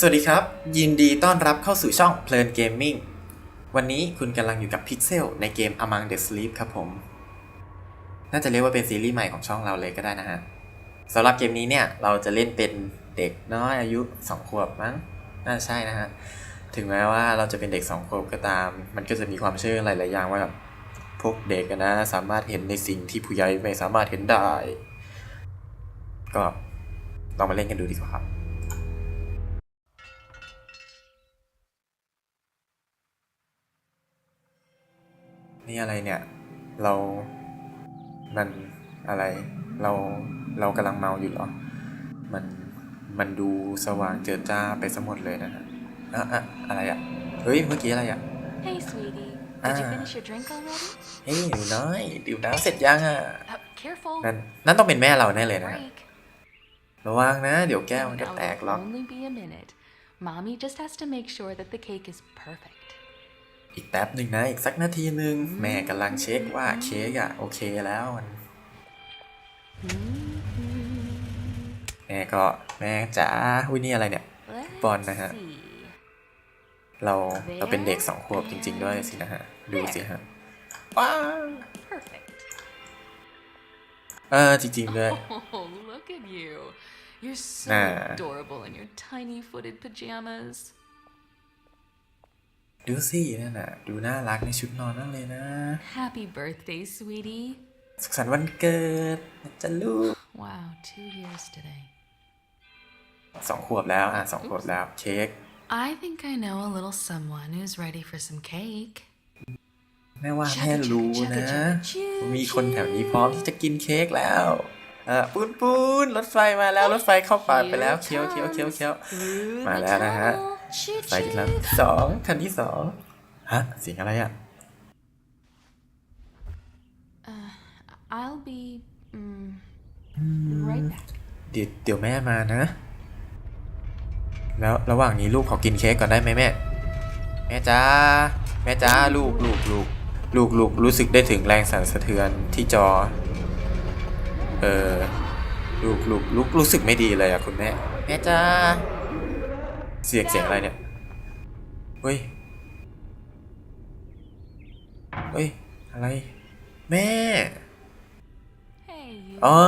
สวัสดีครับ ยินดีต้อนรับเข้าสู่ช่องเพลินเกมมิ่งวันนี้คุณกำลังอยู่กับพิกเซลในเกม Among the Sleep ครับผม น่าจะเรียกว่าเป็นซีรีส์ใหม่ของช่องเราเลยก็ได้นะฮะสำหรับเกมนี้เนี่ย เราจะเล่นเป็นเด็กน้อยอายุ 2 ขวบมั้งน่าจะใช่นะฮะ ถึงแม้ว่าเราจะเป็นเด็ก 2 ขวบก็ตาม มันก็จะมีความเชื่อหลายๆอย่างว่าแบบพวกเด็กนะสามารถเห็นในสิ่งที่ผู้ใหญ่ไม่สามารถเห็นได้ ก็ลองมาเล่นกันดูดีกว่าครับ นี่อะไรเนี่ย เรา มันอะไร เรา เรากำลังเมาอยู่เหรอ มัน มันดูสว่างเจิดจ้าไปซะหมดเลยนะฮะอะอะอะไรอะเฮ้ย เมื่อกี้อะไรอะ Hey, sweetie. Did Ah. you finish your drink already? เฮ้ยหนูน้อยดื่มน้ำเสร็จยังอะ Uh, careful. นั่น นั่นต้องเป็นแม่เราแน่เลยนะฮะ Break. ระวังนะ เดี๋ยวแก้วมันจะ Now แตก it'll หรอก only be a minute. Mommy just has to make sure that the cake is perfect. อีกแป๊บหนึ่งนะ อีกสักนาทีหนึ่งแม่กำลังเช็คว่าเค้กอะโอเคแล้วมันแม่ก็แม่จ๋าอุ้ยนี่อะไรเนี่ย Let's Bon na ha. see. เราเราเป็นเด็กสองขวบจริง ๆ ด้วยสินะฮะ ดูสิฮะว้าว Perfect. เออจริงๆด้วย Oh, look ดูสินั่นน่ะ ดูน่ารักในชุดนอนนั่นเลยนะ Happy birthday, sweetie. สุขสันต์วันเกิดนะจะลูก Wow, two years today. สองขวบแล้ว อะสองขวบแล้ว เค้ก I think I know a little someone who's ready for some cake. แม่ว่าแม่รู้นะ Chugga, chugga, มีคนแถวนี้พร้อมที่จะกินเค้กแล้วเออปูนปูนรถไฟมาแล้ว รถไฟเข้าปากไปแล้ว เคี้ยวเคี้ยวเคี้ยวเคี้ยว Through Mà the lẽ là hả? tunnel, choo ไปที่แล้ว choo. สองคันที่สองฮะเสียงอะไรอะ I'll be mm, right back. เดี๋ยวเดี๋ยวแม่มานะ แล้วระหว่างนี้ลูกขอกินเค้กก่อนได้ไหมแม่ แม่จ้า แม่จ้าลูกลูกลูกลูกลูกรู้สึกได้ถึงแรงสั่นสะเทือนที่จอ เออลูกลูกลูกรู้สึกไม่ดีเลยอะคุณแม่ แม่จ้า เสียงเสียงอะไรเนี่ย เฮ้ย เฮ้ย อะไร แม่ Hey, you. อ๋อ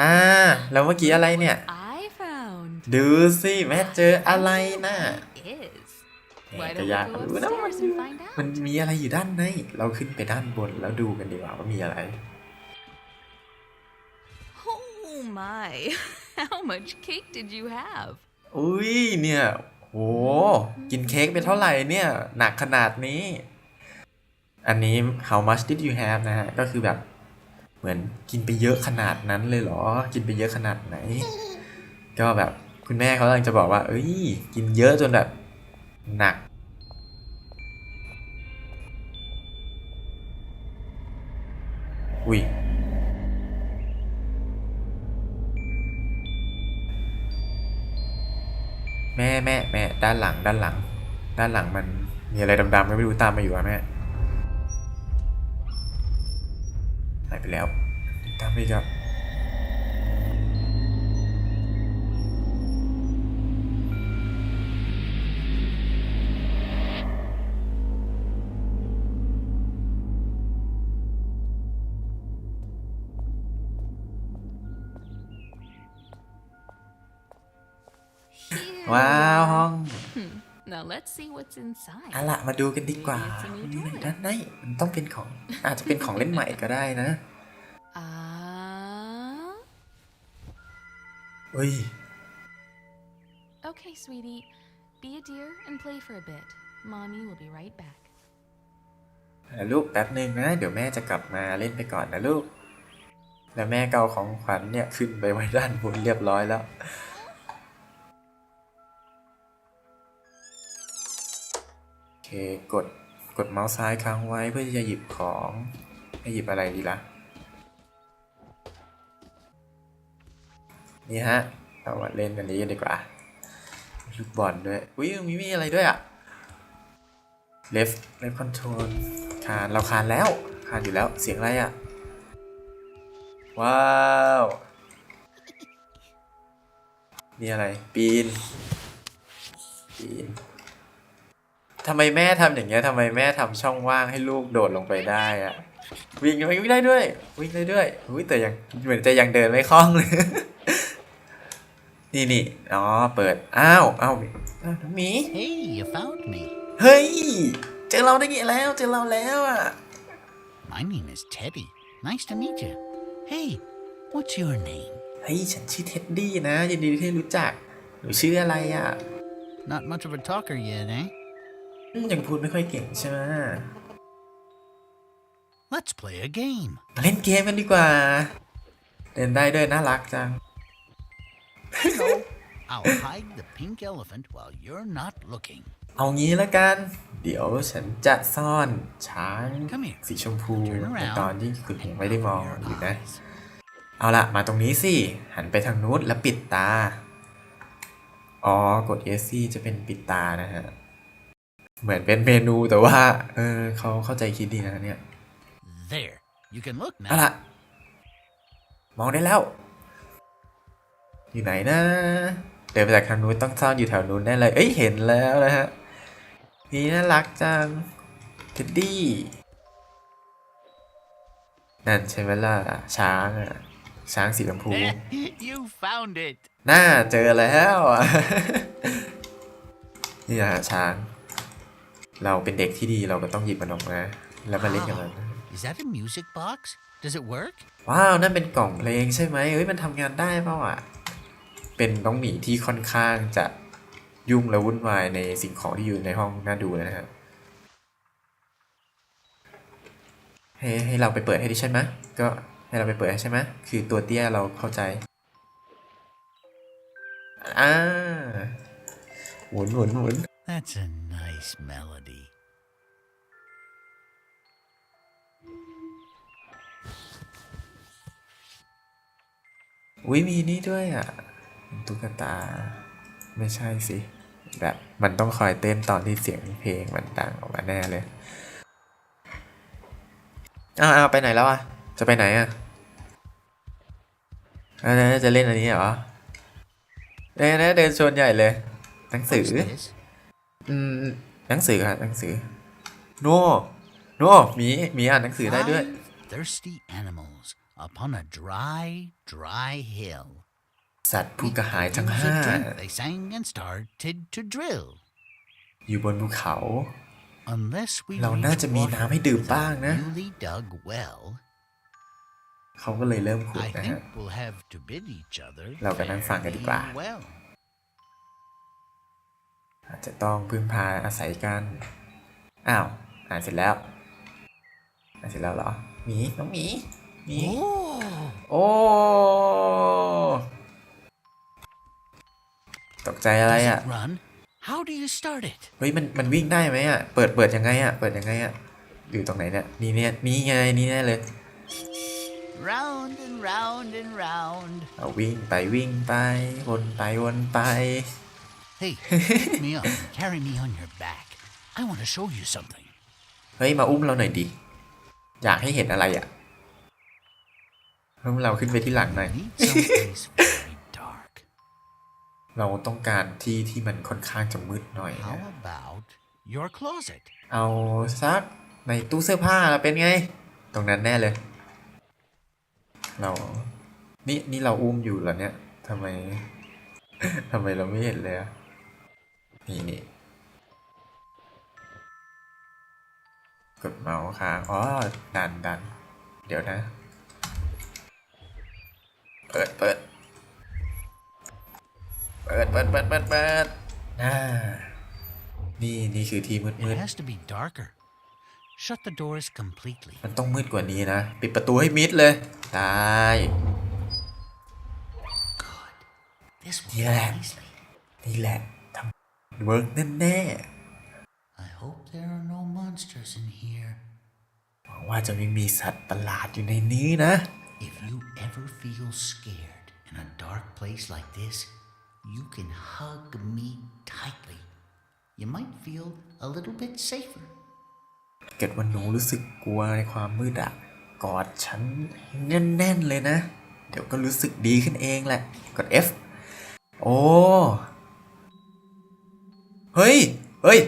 อ่า แล้วเมื่อกี้อะไรเนี่ย I found ดูสิแม่เจออะไรน่ะ is. แหม่ Why ก็ don't อยาก we go รู้นะว่ามัน upstairs and find out? มันมีอะไรอยู่ด้านใน เราขึ้นไปด้านบนแล้วดูกันดีกว่าว่ามีอะไร Oh my! How much cake did you have? อุ้ยเนี่ยโหกินเค้กไปเท่าไหร่เนี่ย หนักขนาดนี้ อันนี้ how much did you have นะฮะ ก็คือแบบ เหมือนกินไปเยอะขนาดนั้นเลยเหรอ กินไปเยอะขนาดไหน ก็แบบคุณแม่เขากำลังจะบอกว่า เอ้ย กินเยอะจนแบบ หนัก อุ้ย แม่แม่แม่ด้านหลังด้านหลัง ด้านหลังมันมีอะไรดำๆไม่รู้ตามมาอยู่อะแม่หายไปแล้วตามไปครับ ว้าวห้อง Now let's see what's inside. เอาละมาดูกันดีกว่า It's a new มีอะไร toy. ด้านในมันต้องเป็นของ อาจจะเป็นของเล่นใหม่ก็ได้นะ Ah. เฮ้ย okay, sweetie. Be a dear and play for a bit. Mommy will be right back. ลูกแป๊บหนึ่งนะ เดี๋ยวแม่จะกลับมาเล่นไปก่อนนะลูก แล้วแม่ก็เอาของขวัญเนี่ยขึ้นไปไว้ด้านบนเรียบร้อยแล้ว เคกดกดเมาส์ซ้ายค้างไว้เพื่อที่จะหยิบของให้หยิบอะไรดีล่ะ นี่ฮะ เรามาเล่นกันนี้กันดีกว่า ลูกบอลด้วย อุ้ยมีมีอะไรด้วยอะ left left control คานเราคานแล้ว คานอยู่แล้ว เสียงอะไรอะ ว้าวมีอะไร ปีน ปีน ทำไมแม่ทำอย่างเงี้ยทำไมแม่ทำช่องว่างให้ลูกโดดลงไปได้อะวิ่งวิ่งได้ด้วย วิ่งได้ด้วยอุ้ยแต่ยังเหมือนจะยังเดินไม่คล่องเลย นี่นี่อ๋อเปิดอ้าวอ้าวอ้าวน้องหมี Hey, you found me. เฮ้ย เจอเราได้ไงแล้ว เจอเราแล้วอะ My name is Teddy. Nice to meet you. Hey, what's your name? เฮ้ยฉันชื่อเท็ดดี้นะยินดีที่รู้จัก หนูชื่ออะไรอะ Not much of a talker yet, eh? อืมยังพูดไม่ค่อยเก่งใช่ไหม Let's play a game. มาเล่นเกมกันดีกว่า เล่นได้ด้วยน่ารักจัง I'll hide the pink elephant while you're not looking. เอางี้แล้วกัน เดี๋ยวฉันจะซ่อนช้าง Come here. สีชมพู Turn ใน around ตอนที่คุณยังไม่ได้มอง Your อยู่นะ eyes. เอาละมาตรงนี้สิ หันไปทางนู้นแล้วปิดตา อ๋อ กด S ซี่จะเป็นปิดตานะฮะ เหมือนเป็นเมนูแต่ว่า เออเขาเข้าใจคิดดีนะเนี่ย There. You can look เอา now. ละมองได้แล้ว อยู่ไหนนะ เดินไปจากทางนู้นต้องซ่อนอยู่แถวนู้นแน่เลย เอ้ยเห็นแล้วนะฮะนี่น่ารักจังเท็ดดี้นั่นใช่ไหมล่ะช้างอะช้างสีชมพู you found it. น่าเจอแล้วอะนี่นะฮะช้าง เราเป็นเด็กที่ดีเราก็ต้องหยิบมันออกมา แล้วมาเล่นกับมัน Is that a music box? Does it work? ว้าวนั่นเป็นกล่องเพลงใช่ไหมเอ้ยมันทำงานได้เปล่าอะ เป็นน้องหมีที่ค่อนข้างจะยุ่งและวุ่นวายในสิ่งของที่อยู่ในห้องน่าดูเลยนะฮะให้ให้เราไปเปิดให้ดิใช่ไหมก็ให้เราไปเปิดให้ใช่ไหมคือตัวเตี้ยเราเข้าใจอ่าหมุนหมุนหมุน That's a nice melody. อุ้ยมีนี่ด้วยอะตุ๊กตา ไม่ใช่สิ แบบมันต้องคอยเต้นตอนที่เสียงเพลงมันดังออกมาแน่เลยอ้าวอ้าวไปไหนแล้วอะ จะไปไหนอะอ่าจะเล่นอันนี้เหรอเอ้ยนะเดินชวนใหญ่เลย หนังสือ What's this? อืม หนังสือครับหนังสือ โนโนหมีหมีอ่านหนังสือได้ด้วย Five thirsty animals upon a dry, dry hill. สัตว์ผู้กระหายทั้ง Use ห้า a drink, they sang and started to drill. อยู่บนภูเขา Unless we เรา reach น่าจะมีน้ำให้ดื่ม water บ้าง with a นะ newly dug well, เขาก็เลยเริ่มขุด I นะ think ฮะ we'll have to bid each other เราก็นั่งฟังกันดีกว่า well. อาจจะต้องพึ่งพาอาศัยกัน อ้าว อ่านเสร็จแล้ว อ่านเสร็จแล้วเหรอ หมี น้องหมี หมี Oh, โอ้ ตกใจอะไร does อะ it run? How do you start it? เฮ้ยมันมันวิ่งได้ไหมอะ เปิดเปิดยังไงอะ เปิดยังไงอะ อยู่ตรงไหนเนี่ย นี่เนี่ยนี่ไง นี่แน่เลย Round and round and round. เอาวิ่งไปวิ่งไป วนไปวนไป Hey, pick me up and carry me on your back. I want to show you something. เฮ้ย มาอุ้มเราหน่อยดิ อยากให้เห็นอะไรอะอุ้มเราขึ้นไปที่หลังหน่อย Need someplace very dark. เราต้องการที่ที่มันค่อนข้างจะมืดหน่อย How นะ about your closet? เอาสักในตู้เสื้อผ้าเป็นไง ตรงนั้นแน่เลย เรา นี่นี่เราอุ้มอยู่เหรอเนี่ยทำไม ทำไมเราไม่เห็นเลยอะ นี่นี่กดเมาส์ค้างอ๋อดันดัน เดี๋ยวนะ เปิดเปิด เปิดเปิดเปิดเปิดเปิดอ่านี่ นี่คือที่มืด It มืด has to be darker. Shut the doors completely. มันต้องมืดกว่านี้นะ ปิดประตูให้มิดเลย ได้ Good. This will Yeah. go nicely. นี่แหละทำ เวิร์กแน่ I hope there are no monsters in here. ๆหวังว่าจะไม่มีสัตว์ประหลาดอยู่ในนี้นะ If you ever feel scared in a dark place like this, you can hug me tightly. You might feel a little bit safer. เกิดวันหนูรู้สึกกลัวในความมืดอะกอดฉันแน่นๆเลยนะ เดี๋ยวก็รู้สึกดีขึ้นเองแหละ กด F โอ้ เฮ้ย เฮ้ย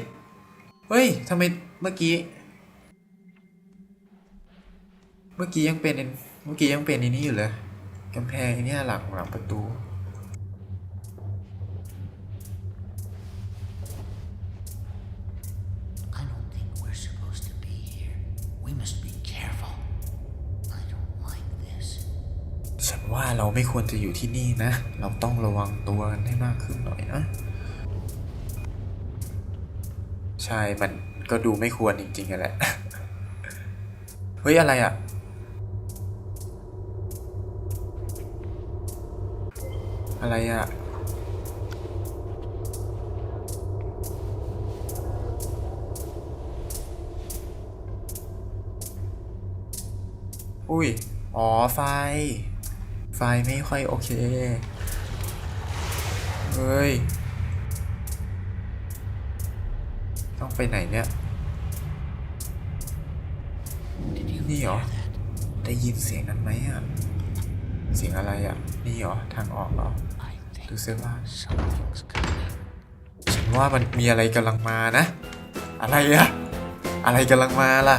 เฮ้ยทำไมเมื่อกี้ เมื่อกี้ยังเป็น เมื่อกี้ยังเป็นอันนี้อยู่เลยกำแพงเนี่ยหลังหลังประตู I don't think we're supposed to be here. We must be careful. I don't like this. ฉันว่าเราไม่ควรจะอยู่ที่นี่นะ เราต้องระวังตัวกันให้มากขึ้นหน่อยนะ ใช่มันก็ดูไม่ควรจริงๆกันแหละ เฮ้ย อะไรอะ อะไรอะ อุ้ย อ๋อ ไฟ ไฟไม่ค่อยโอเค เฮ้ย ต้องไปไหนเนี่ย นี่เหรอ ได้ยินเสียงนั้นไหมอะ เสียงอะไรอะ นี่เหรอ ทางออกเหรอ ดูซิว่า ฉันว่ามันมีอะไรกำลังมานะ อะไรอะอะไรกำลังมาล่ะ